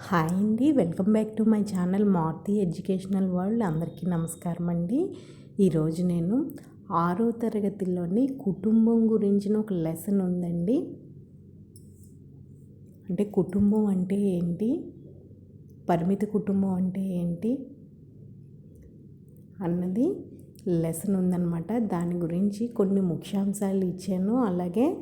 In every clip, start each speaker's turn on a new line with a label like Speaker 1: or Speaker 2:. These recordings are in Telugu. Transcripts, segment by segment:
Speaker 1: హాయ్ అండి. Welcome back to my channel Marthi educational world. అందరికీ నమస్కారం అండి. ఈరోజు నేను ఆరో తరగతిలోని కుటుంబం గురించిన ఒక లెసన్ ఉందండి. అంటే కుటుంబం అంటే ఏంటి? పరిమిత కుటుంబం అంటే ఏంటి? అన్నది లెసన్ ఉందన్నమాట. దాని గురించి కొన్ని ముఖ్యాంశాలు ఇచ్చాను. అలాగే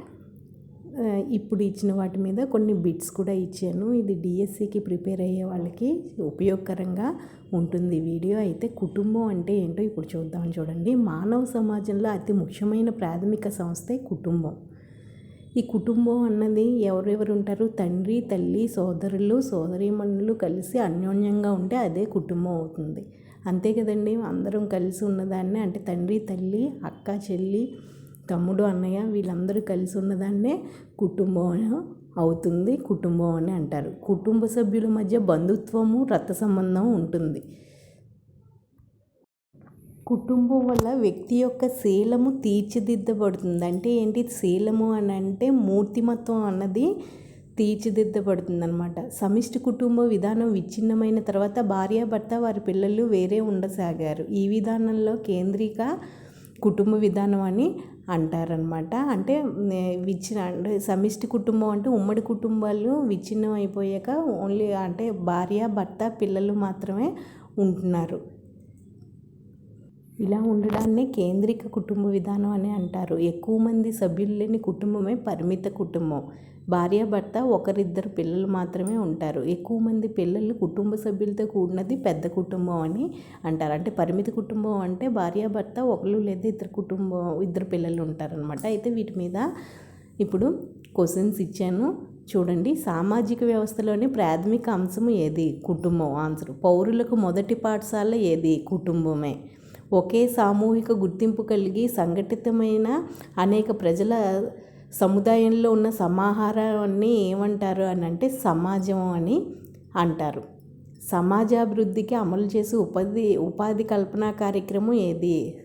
Speaker 1: ఇప్పుడు ఇచ్చిన వాటి మీద కొన్ని బిట్స్ కూడా ఇచ్చాను. ఇది డిఎస్సికి ప్రిపేర్ అయ్యే వాళ్ళకి ఉపయోగకరంగా ఉంటుంది వీడియో. అయితే కుటుంబం అంటే ఏంటో ఇప్పుడు చూద్దాం చూడండి. మానవ సమాజంలో అతి ముఖ్యమైన ప్రాథమిక సంస్థే కుటుంబం. ఈ కుటుంబం అన్నది ఎవరెవరు ఉంటారు? తండ్రి తల్లి సోదరులు సోదరీమణులు కలిసి అన్యోన్యంగా ఉంటే అదే కుటుంబం అవుతుంది. అంతే కదండి? అందరం కలిసి ఉన్నదాన్ని అంటే తండ్రి తల్లి అక్క చెల్లి తమ్ముడు అన్నయ్య వీళ్ళందరూ కలిసి ఉన్నదాన్నే కుటుంబం అవుతుంది కుటుంబం అని అంటారు. కుటుంబ సభ్యుల మధ్య బంధుత్వము రక్త సంబంధం ఉంటుంది. కుటుంబం వల్ల వ్యక్తి యొక్క శీలము తీర్చిదిద్దబడుతుంది. అంటే ఏంటి? శీలము అని అంటే మూర్తిమత్వం అన్నది తీర్చిదిద్దబడుతుంది అనమాట సమిష్టి కుటుంబ విధానం విచ్ఛిన్నమైన తర్వాత భార్యాభర్త వారి పిల్లలు వేరే ఉండసాగారు. ఈ విధానంలో కేంద్రీక కుటుంబ విధానం అని అంటారనమాట అంటే విచ్చిన అంటే సమిష్టి కుటుంబం అంటే ఉమ్మడి కుటుంబాలు విచ్ఛిన్నం అయిపోయాక ఓన్లీ అంటే భార్య భర్త పిల్లలు మాత్రమే ఉంటున్నారు. ఇలా ఉండడాన్ని కేంద్రిక కుటుంబ విధానం అని అంటారు. ఎక్కువ మంది సభ్యులు లేని కుటుంబమే పరిమిత కుటుంబం. భార్యాభర్త ఒకరిద్దరు పిల్లలు మాత్రమే ఉంటారు. ఎక్కువ మంది పిల్లలు కుటుంబ సభ్యులతో కూడినది పెద్ద కుటుంబం అని అంటారు. అంటే పరిమిత కుటుంబం అంటే భార్యాభర్త ఒకరు లేదా ఇద్దరు కుటుంబం ఇద్దరు పిల్లలు ఉంటారనమాట అయితే వీటి మీద ఇప్పుడు క్వశ్చన్స్ ఇచ్చాను. చూడండి. సామాజిక వ్యవస్థలోని ప్రాథమిక అంశం ఏది? కుటుంబం. ఆన్సర్. పౌరులకు మొదటి పాఠశాల ఏది? కుటుంబమే. ఒకే సామూహిక గుర్తింపు కలిగి సంఘటితమైన అనేక ప్రజల సముదాయంలో ఉన్న సమాహారాన్ని ఏమంటారు అని అంటే సమాజం అని అంటారు. సమాజాభివృద్ధికి అమలు చేసే ఉపాధి ఉపాధి కల్పన కార్యక్రమం ఏది?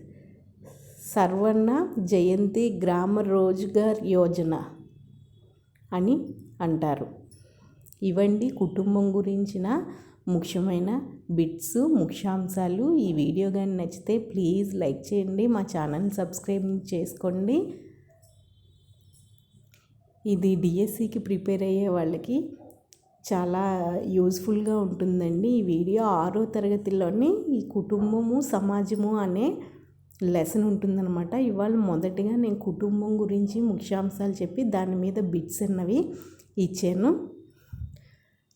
Speaker 1: సర్వణ జయంతి గ్రామ రోజ్గార్ యోజన అని అంటారు. ఇవండి కుటుంబం గురించిన ముఖ్యమైన బిట్స్ ముఖ్యాంశాలు ఈ వీడియో కానీ నచ్చితే ప్లీజ్ లైక్ చేయండి. మా ఛానల్ సబ్స్క్రైబ్ చేసుకోండి. ఇది డిఎస్సికి ప్రిపేర్ అయ్యే వాళ్ళకి చాలా యూస్ఫుల్గా ఉంటుందండి ఈ వీడియో. ఆరో తరగతిలోని ఈ కుటుంబము సమాజము అనే లెసన్ ఉంటుందన్నమాట. ఇవాళ మొదటిగా నేను కుటుంబం గురించి ముఖ్యాంశాలు చెప్పి దాని మీద బిట్స్ అన్నవి ఇచ్చాను.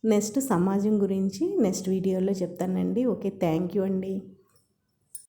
Speaker 1: నెక్స్ట్ సమాజం గురించి నెక్స్ట్ వీడియోలో చెప్తానండి. ఓకే థ్యాంక్ యూ అండి.